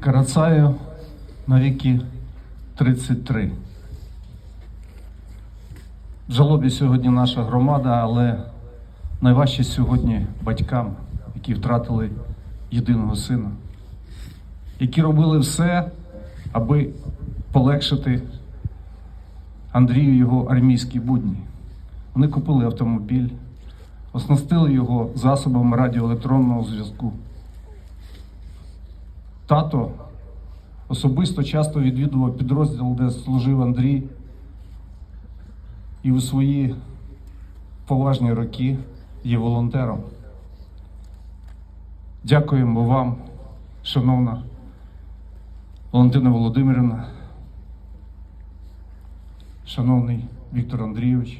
Карацаю на віки 33. В жалобі сьогодні наша громада, але найважче сьогодні батькам, які втратили єдиного сина, які робили все, аби полегшити Андрію його армійські будні. Вони купили автомобіль, оснастили його засобами радіоелектронного зв'язку. Тато особисто часто відвідував підрозділ, де служив Андрій, і у свої поважні роки є волонтером. Дякуємо вам, шановна Валентина Володимирівна, шановний Віктор Андрійович,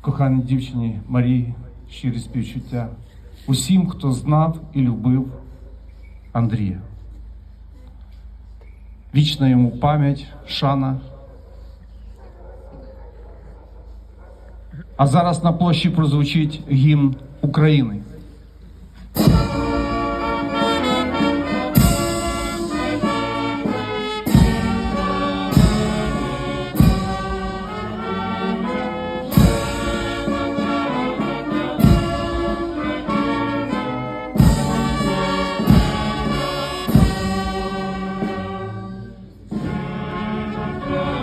коханій дівчині Марії, щирі співчуття, усім, хто знав і любив Андрія. Вічна йому пам'ять, шана. А зараз на площі прозвучить гімн України. Bye.